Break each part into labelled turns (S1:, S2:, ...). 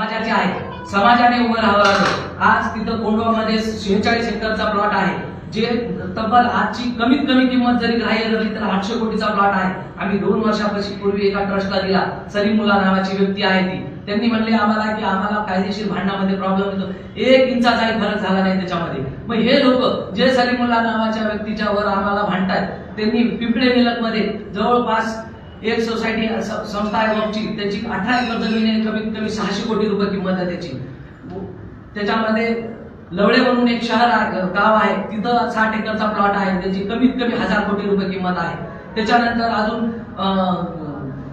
S1: समाजाचे आहे समाजाने उभं राहावं लागलं. आज तिथं कोंडवामध्ये शेहेचाळीस हेक्टरचा प्लॉट आहे. जे तब्बल आजची कमीत कमी किंमत जरी ग्राह्य धरली तर आठशे कोटीचा प्लॉट आहे. आम्ही दोन वर्षापासून पूर्वी एका ट्रस्टला दिला. सलीमुल्ला नावाची व्यक्ती आहे ती. त्यांनी म्हणले आम्हाला की आम्हाला कायदेशीर भांडणामध्ये प्रॉब्लेम येतो. एक इंचाचाही फरक झाला नाही त्याच्यामध्ये. मग हे लोक जे सलीमुल्ला नावाच्या व्यक्तीच्या वर आम्हाला भांडतात त्यांनी पिंपळे निलकमध्ये जवळपास एक सोसायटी संस्था आहे वक्फची त्याची अठरा एकर जमीन आहे कमीत कमी सहाशे कोटी रुपये किंमत आहे त्याची. त्याच्यामध्ये लवळे म्हणून एक शहर गाव आहे तिथं साठ एकरचा प्लॉट आहे त्याची कमीत कमी हजार कोटी रुपये किंमत आहे. त्याच्यानंतर अजून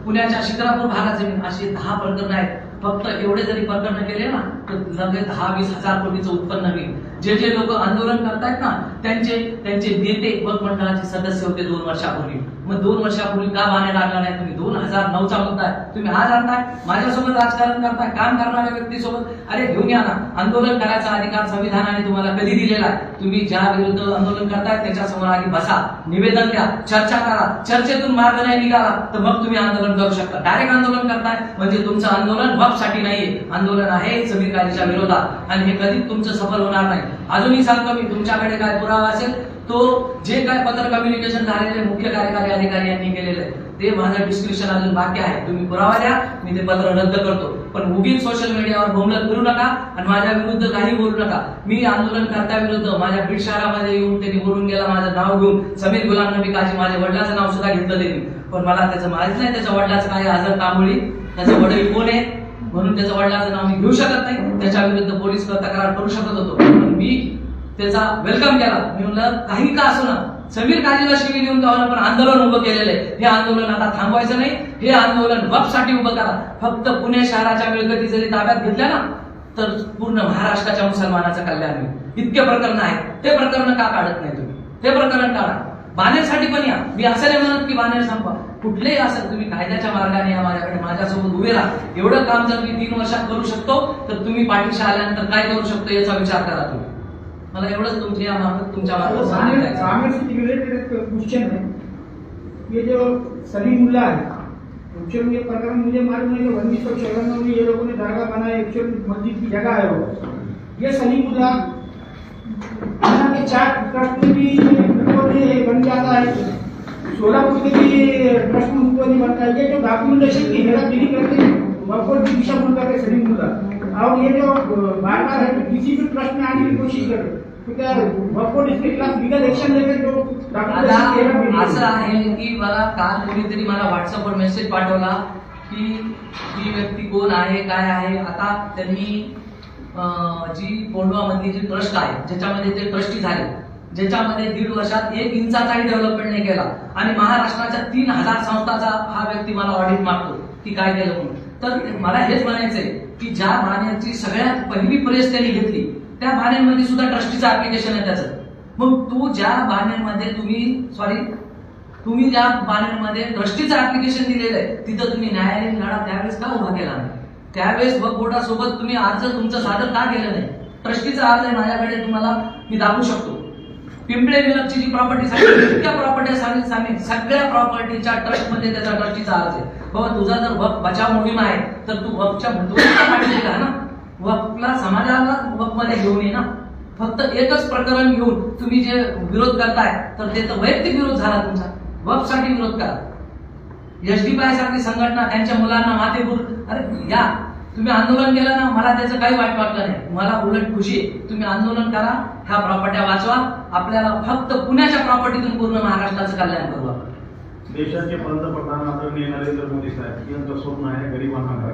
S1: पुण्याच्या शिक्रापूर भागात जमीन अशी दहा प्रकरण आहेत फक्त एवढे जरी प्रकरण केले ना तर लगेच दहा वीस हजार कोटीचं उत्पन्न होईल जे जे लोक आंदोलन करतायत ना त्यांचे त्यांचे नेते वक मंडळाचे सदस्य होते दोन वर्षापूर्वी. मग दोन वर्षापूर्वी का बाहेर लागला नाही तुम्ही? दोन हजार नऊचा मुद्दा आहे. तुम्ही आज आणताय माझ्यासोबत राजकारण करताय काम करणाऱ्या व्यक्तीसोबत. अरे घेऊन या ना. आंदोलन करायचा अधिकार संविधानाने तुम्हाला कधी दिलेला आहे? तुम्ही ज्या विरुद्ध आंदोलन करताय त्याच्यासमोर आधी बसा. निवेदन द्या चर्चा करा. चर्चेतून मार्ग नाही निघाला तर मग तुम्ही आंदोलन करू शकता. डायरेक्ट आंदोलन करताय म्हणजे तुमचं आंदोलन वक नाही आंदोलन आहे समीर कायद्याच्या विरोधात. आणि हे कधीच तुमचं सफल होणार नाही. अजूनही सांगतो मी तुमच्याकडे काय पुरावा असेल तो जे काय पत्र कम्युनिकेशन झालेले मुख्य कार्यकारी अधिकारी यांनी केलेलं आहे ते माझं डिस्क्रिप्शन अजून बाकी आहे. तुम्ही पुरावा द्या मी ते पत्र रद्द करतो. पण उगीच सोशल मीडियावर बोंबलत करू नका आणि माझ्या विरुद्ध काही बोलू नका. मी आंदोलन करत्याविरुद्ध माझ्या बीड शहरामध्ये येऊन त्यांनी बोलून गेला माझं नाव घेऊन समीर गुलाम नबी काजी माझ्या वडिलाचं नाव सुद्धा घेतलं त्यांनी. पण मला त्याचं माहीत नाही त्याच्या वडिलाचं काय हजर तांबोळी. त्याचे वडील कोण आहे? म्हणून त्याच्या वडिलाचं नाव मी घेऊ शकत नाही. त्याच्या विरुद्ध पोलीस तक्रार करू शकत होतो. पण मी त्याचा वेलकम केला. मी म्हणलं काही का असो ना. समीर काजीला शिवी देऊन का पण आंदोलन उभं केलेलं आहे. हे आंदोलन आता थांबवायचं नाही. हे आंदोलन वपसाठी उभं करा. फक्त पुणे शहराच्या मिळकती जरी ताब्यात घेतल्या ना तर पूर्ण महाराष्ट्राच्या मुसलमानाचं कल्याण होईल. इतके प्रकरण आहेत. ते प्रकरण का काढत नाही तुम्ही? ते प्रकरण काढा. बाणेरसाठी पण या. मी असं नाही म्हणत की बाणेर संपा. कुठलेही असेल तुम्ही कायद्याच्या मार्गाने या माझ्याकडे माझ्यासोबत उभे राहा. एवढं काम जर मी तीन वर्षात करू शकतो तर तुम्ही पाठीशी आल्यानंतर काय करू शकतो याचा विचार करा तुम्ही. मला एवढंच तुमच्या मार्फत तुमच्या मार्फत
S2: ग्रामीण
S1: सांगायचं आहे.
S2: क्वेश्चन है ये जो सलीमुल्ला है एक्चुअली ये प्रकरण मुझे मालूम है कि उन्नीस सौ चौरानवे में ये लोगों ने दरगाह बनाया एक्चुअल मस्जिद की जगह है वो ये सलीमुल्ला यहाँ के चार ट्रस्ट में भी उनको ये बन जाता है सोलापुर उनको नहीं बनता है जो डॉक्यूमेंटेशन की करके की दिशा करके और ये जो बार बार है किसी भी में आने की कोशिश करे.
S1: आता असं। आहे की मला काल कोणीतरी मला व्हॉट्सअपवर मेसेज पाठवला की ही व्यक्ती कोण आहे काय आहे. आता त्यांनी जी कोंडवा मधली जी ट्रस्ट आहे ज्याच्यामध्ये ते ट्रस्टी झाले ज्याच्यामध्ये दीड वर्षात एक इंचाचाही डेव्हलपमेंट नाही केला. आणि महाराष्ट्राच्या तीन हजार संस्थाचा हा व्यक्ती मला ऑडिट मागतो. की काय केलं म्हणून. तर मला हेच म्हणायचंय की ज्या भाण्याची सगळ्यात पहिली प्रेस त्यांनी घेतली त्या भाण्यांमध्ये सुद्धा ट्रस्टीचं ऍप्लिकेशन आहे त्याचं. मग तू ज्या भाण्यांमध्ये तुम्ही सॉरी तुम्ही ज्या बाण्यांमध्ये ट्रस्टीचं ऍप्लिकेशन दिलेलं आहे तिथं तुम्ही न्यायालयीन लढा त्यावेळेस का उभा केला नाही? त्यावेळेस वक बोर्डासोबत तुम्ही अर्ज तुमचं सादर का केलं नाही? ट्रस्टीचा अर्ज माझ्याकडे तुम्हाला मी दाखवू शकतो. पिंपळे विलक्षी जी प्रॉपर्टी सांगितली त्या प्रॉपर्टी सांगितली सगळ्या प्रॉपर्टीच्या ट्रस्टमध्ये त्याचा ट्रस्टीचा अर्ज आहे. बाबा तुझा जर वक बचाव मोहीम आहे तर तू वकच्या वकच्या ना. वकला समाजाला वकमध्ये घेऊन ये ना. फक्त एकच प्रकरण घेऊन तुम्ही जे विरोध करताय तर ते तर वैयक्तिक विरोध झाला तुमचा. वकसाठी विरोध करा. एसडीपीआय सारखी संघटना त्यांच्या मुलांना माथेपूर अरे या तुम्ही आंदोलन केलं ना मला त्याचं काही वाईट वाटलं नाही. मला उलट खुशी तुम्ही आंदोलन करा ह्या प्रॉपर्ट्या वाचवा. आपल्याला फक्त पुण्याच्या प्रॉपर्टीतून पूर्ण महाराष्ट्राचं कल्याण करू आपण.
S3: देशाचे पंतप्रधान आदरणीय नरेंद्र मोदी साहेब यांचं स्वप्न आहे गरिबांना घर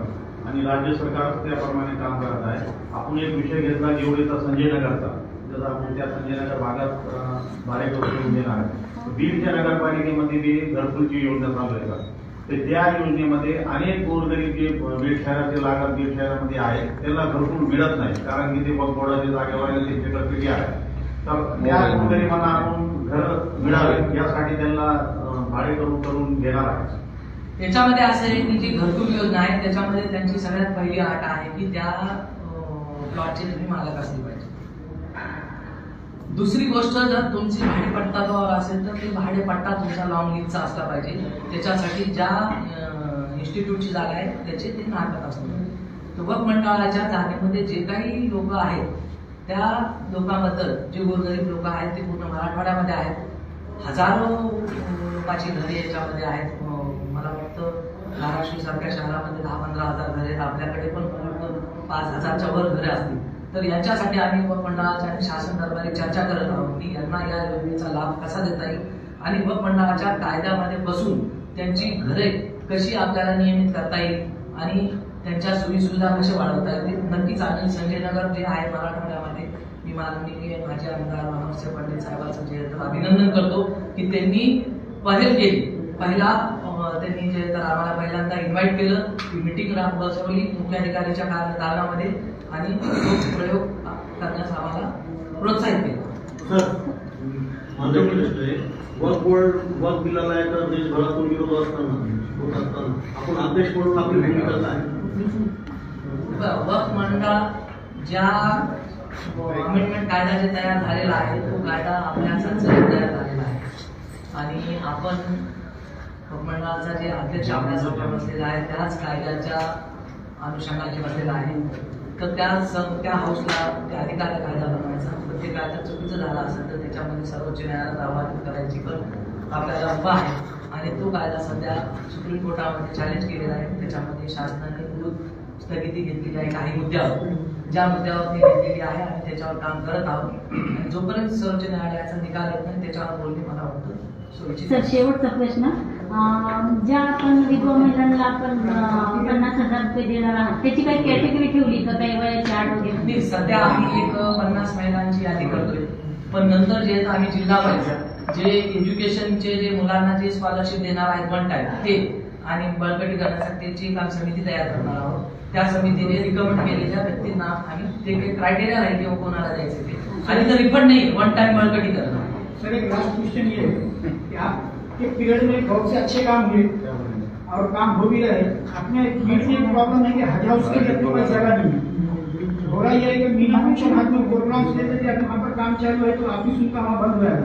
S3: आणि राज्य सरकार त्याप्रमाणे काम करत आहे. आपण एक विषय घेतला निवडीचा संजय नगरचा जसं आपण त्या संजय नगर भागात अं, भाडेकरू देणार आहे. बीडच्या नगरपालिकेमध्ये बी घरकुलची योजना चालू आहे का? तर त्या योजनेमध्ये अनेक गोरगरीब जे बीड शहराचे लागत बीड शहरामध्ये आहेत. त्यांना घरकुल मिळत नाही. कारण की ते बगबोडाच्या जागेवर आहे, त्यांची आहे. तर त्या गोरगरिबांना आपण घर मिळावे यासाठी त्यांना अं, भाडेकरू करून देणार आहे.
S1: त्याच्यामध्ये असं आहे की जी घरकुल योजना आहे त्याच्यामध्ये त्यांची सगळ्यात पहिली अट आहे की त्या प्लॉटचे तुम्ही मालक असले पाहिजे. दुसरी गोष्ट जर तुमची भाडेपट्टावर असेल तर ते भाडेपट्टा तुमचा लॉंग लीजचा असला पाहिजे. त्याच्यासाठी ज्या इन्स्टिट्यूटची जागा आहे त्याचे ते नाटक असतो युवक मंडळाच्या जागेमध्ये जे काही लोक आहेत त्या लोकांबद्दल जे गोरगरीब लोक आहेत ते पूर्ण मराठवाड्यामध्ये आहेत. हजारो लोकांची घरे याच्यामध्ये आहेत. मला वाटतं धाराशिव सारख्या शहरामध्ये दहा पंधरा हजार घरे आपल्याकडे पण वाटतं पाच हजारच्या वर घरे असतील. तर यांच्यासाठी आम्ही युवक मंडळाच्या आणि शासन दरबारी चर्चा करत आहोत की यांना या योजनेचा लाभ कसा देता येईल? आणि युवक मंडळाच्या कायद्यामध्ये बसून त्यांची घरे कशी आपल्याला नियमित करता येईल? आणि त्यांच्या सोयीसुविधा कशा वाढवता येतील? नक्कीच आम्ही संजय नगर जे आहे मराठवाड्यामध्ये मी माननीय माझे आमदार अमरसिंह पंडित साहेबांचं जे अभिनंदन करतो की त्यांनी पहल केली. पहिला त्यांनी जे तर आम्हाला पहिल्यांदा इन्व्हाइट केलं की मिटिंग बसवली मुख्याधिकारीच्या कार- दालनामध्ये आणि प्रयोग करण्यास आम्हाला प्रोत्साहित केलं.
S4: सर माझा प्रश्न आहे वक बोर्ड वक बिलाला एका देशभरातून विरोध असताना होत असताना आपण अध्यक्ष म्हणून आपली भूमिका काय?
S1: वक्फ मंडळ ज्या अमेंडमेंट कायदा जे तयार झालेला आहे तो कायदा आपल्या संसदेत तयार झालेला आहे. आणि आपण मंडळाचा जे अध्यक्ष आपल्यासमोर बसलेला आहे त्याच कायद्याच्या अनुषंगाने बसलेला आहे. तर त्या त्या हाऊसला त्या अधिकार कायदा बनवायचा प्रत्येक कायदा चुकीचं झाला असेल तर त्याच्यामध्ये सर्वोच्च न्यायालयात आव्हान करायची पण आपल्याला उभा आहे आणि तो कायदा सध्या सुप्रीम कोर्टामध्ये चॅलेंज केलेला आहे. त्याच्यामध्ये शासनाने विरोध स्थगिती घेतलेली आहे काही मुद्द्यावर. ज्या मुद्द्यावर ती घेतलेली आहे आणि त्याच्यावर काम करत आहोत. जोपर्यंत सर्वोच्च न्यायालयाचा निकाल येत नाही त्याच्यावर बोलणे मला वाटतं
S5: सर शेवटचा प्रश्न. ज्या आपण विधवा महिलांना आपण पन्नास हजार रुपये देणार आहात त्याची काही कॅटेगरी ठेवली का? काही वयाची आठ वगैरे?
S1: नाही सध्या आम्ही एक पन्नास महिलांची यादी करतोय. पण नंतर जे आम्ही जिल्हा वाईज जे एज्युकेशनचे जे मुलांना जे स्कॉलरशिप देणार आहेत वन टाइम ते. आणि बळकटी करण्यासाठी त्याची एक आम्ही समिती तयार करणार आहोत. त्या समितीने रिकमेंड केलेल्या व्यक्तींना आम्ही ते काही क्रायटेरिया आहे की कोणाला द्यायचे ते. आणि तर रिफंड नाही वन टाइम बळकटी करणं
S2: सर एक लास्ट क्वेश्चन ये है कि के पीरियड में बहुत से अच्छे काम हुए। और काम हो भी रहे। अपने फील्ड में प्रॉब्लम है कि हज हाउस के लिए अपने पास जगह नहीं है हो रहा ये है कि मिनी फंक्शन हाथ में प्रोग्राम लेते थे वहाँ पर काम चालू है तो ऑफिस उनका वहाँ बंद हुआ है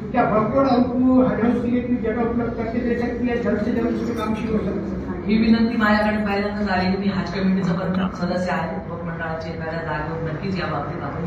S2: तो क्या भरपूर उनको हज हाउस के लिए कोई जगह उपलब्ध करके दे सकती है जल्द से जल्द उसके काम शुरू हो सकता है।
S1: ही विनंती माझ्याकडे पहिल्यांदा झालेली मी हाज कमिटीचा पण सदस्य आहे लोक मंडळाचे एखाद्या जागेवर नक्कीच या बाबतीत आपण